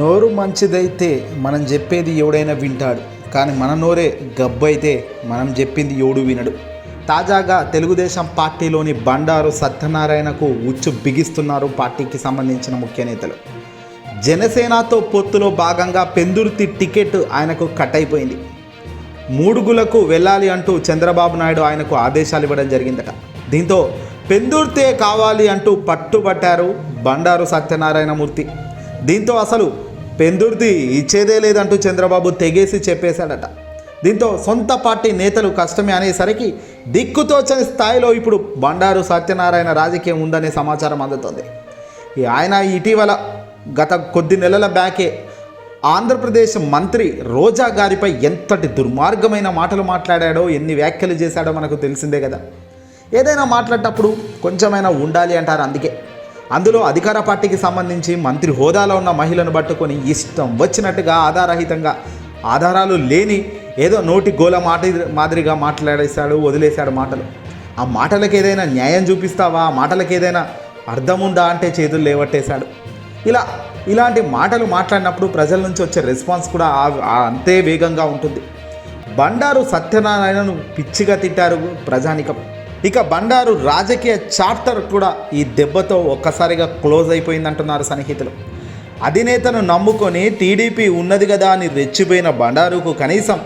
నోరు మంచిదైతే మనం చెప్పేది ఎవడైనా వింటాడు. కానీ మన నోరే గబ్బు అయితే మనం చెప్పింది ఎవడు వినడు. తాజాగా తెలుగుదేశం పార్టీలోని బండారు సత్యనారాయణకు ఉచ్చు బిగిస్తున్నారు పార్టీకి సంబంధించిన ముఖ్య నేతలు. జనసేనతో పొత్తులో భాగంగా పెందుర్తి టికెట్ ఆయనకు కట్ అయిపోయింది మూడుగులకు వెళ్ళాలి అంటూ చంద్రబాబు నాయుడు ఆయనకు ఆదేశాలు ఇవ్వడం జరిగిందట. దీంతో పెందుర్తే కావాలి అంటూ పట్టుబట్టారు బండారు సత్యనారాయణమూర్తి దీంతో అసలు పెందుర్ది ఇచ్చేదే లేదంటూ చంద్రబాబు తెగేసి చెప్పేశాడట. దీంతో సొంత పార్టీ నేతలు కష్టమే అనేసరికి దిక్కుతోచని స్థాయిలో ఇప్పుడు బండారు సత్యనారాయణ రాజకీయం ఉందనే సమాచారం అందుతోంది. ఆయన ఇటీవల గత కొద్ది నెలల బ్యాకే ఆంధ్రప్రదేశ్ మంత్రి రోజా గారిపై ఎంతటి దుర్మార్గమైన మాటలు మాట్లాడాడో ఎన్ని వ్యాఖ్యలు చేశాడో మనకు తెలిసిందే కదా. ఏదైనా మాట్లాడేటప్పుడు కొంచెమైనా ఉండాలి అంటారు అందుకే. అందులో అధికార పార్టీకి సంబంధించి మంత్రి హోదాలో ఉన్న మహిళను పట్టుకొని ఇష్టం వచ్చినట్టుగా ఆధారహితంగా ఆధారాలు లేని ఏదో నోటి గోల మాట మాదిరిగా మాట్లాడేశాడు వదిలేశాడు మాటలు. ఆ మాటలకు ఏదైనా న్యాయం చూపిస్తావా? ఆ మాటలకు ఏదైనా అర్థం ఉందా అంటే చేతులు లేవట్టేశాడు. ఇలా ఇలాంటి మాటలు మాట్లాడినప్పుడు ప్రజల నుంచి వచ్చే రెస్పాన్స్ కూడా అంతే వేగంగా ఉంటుంది. బండారు సత్యనారాయణను పిచ్చిగా తిట్టారు ప్రజానికం. ఇక బండారు రాజకీయ చార్టర్ కూడా ఈ దెబ్బతో ఒక్కసారిగా క్లోజ్ అయిపోయిందంటున్నారు సన్నిహితులు. అధినేతను నమ్ముకొని టీడీపీ ఉన్నది కదా అని రెచ్చిపోయిన బండారుకు కనీసం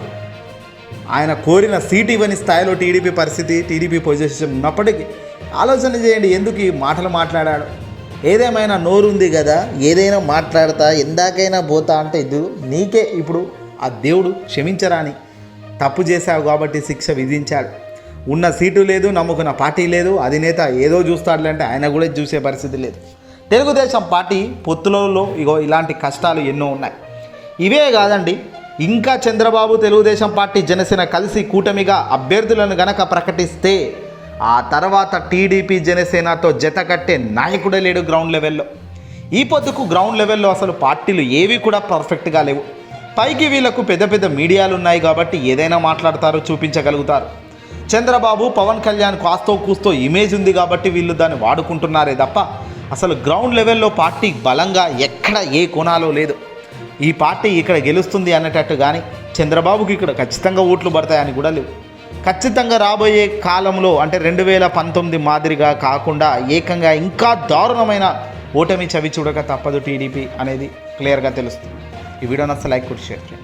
ఆయన కోరిన సీట్ ఇవ్వని స్థాయిలో టీడీపీ పరిస్థితి టీడీపీ పొజిషన్ ఉన్నప్పటికీ ఆలోచన చేయండి ఎందుకు ఈ మాటలు మాట్లాడాడు. ఏదేమైనా నోరుంది కదా ఏదైనా మాట్లాడతా ఎందాకైనా పోతా అంటే ఇది నీకే ఇప్పుడు ఆ దేవుడు క్షమించరా అని తప్పు చేశావు కాబట్టి శిక్ష విధించాడు. ఉన్న సీటు లేదు నమ్ముకున్న పార్టీ లేదు అధినేత ఏదో చూస్తాడులే ఆయన కూడా చూసే పరిస్థితి లేదు. తెలుగుదేశం పార్టీ పొత్తులలో ఇగో ఇలాంటి కష్టాలు ఎన్నో ఉన్నాయి. ఇవే కాదండి ఇంకా చంద్రబాబు తెలుగుదేశం పార్టీ జనసేన కలిసి కూటమిగా అభ్యర్థులను గనక ప్రకటిస్తే ఆ తర్వాత టీడీపీ జనసేనతో జత కట్టే నాయకుడే లేడు గ్రౌండ్ లెవెల్లో. ఈ పొద్దుకు గ్రౌండ్ లెవెల్లో అసలు పార్టీలు ఏవి కూడా పర్ఫెక్ట్గా లేవు. పైకి వీళ్ళకు పెద్ద పెద్ద మీడియాలు ఉన్నాయి కాబట్టి ఏదైనా మాట్లాడతారు చూపించగలుగుతారు. చంద్రబాబు పవన్ కళ్యాణ్ కాస్తో కూస్తో ఇమేజ్ ఉంది కాబట్టి వీళ్ళు దాన్ని వాడుకుంటున్నారే తప్ప అసలు గ్రౌండ్ లెవెల్లో పార్టీ బలంగా ఎక్కడ ఏ కోణాలో లేదు. ఈ పార్టీ ఇక్కడ గెలుస్తుంది అన్నట్టు కానీ చంద్రబాబుకి ఇక్కడ ఖచ్చితంగా ఓట్లు పడతాయని కూడా లేవు. ఖచ్చితంగా రాబోయే కాలంలో అంటే రెండు వేల పంతొమ్మిది మాదిరిగా కాకుండా ఏకంగా ఇంకా దారుణమైన ఓటమి చవి చూడక తప్పదు టీడీపీ అనేది క్లియర్గా తెలుస్తుంది. ఈ వీడియో నచ్చ లైక్ కూడా షేర్ చేయండి.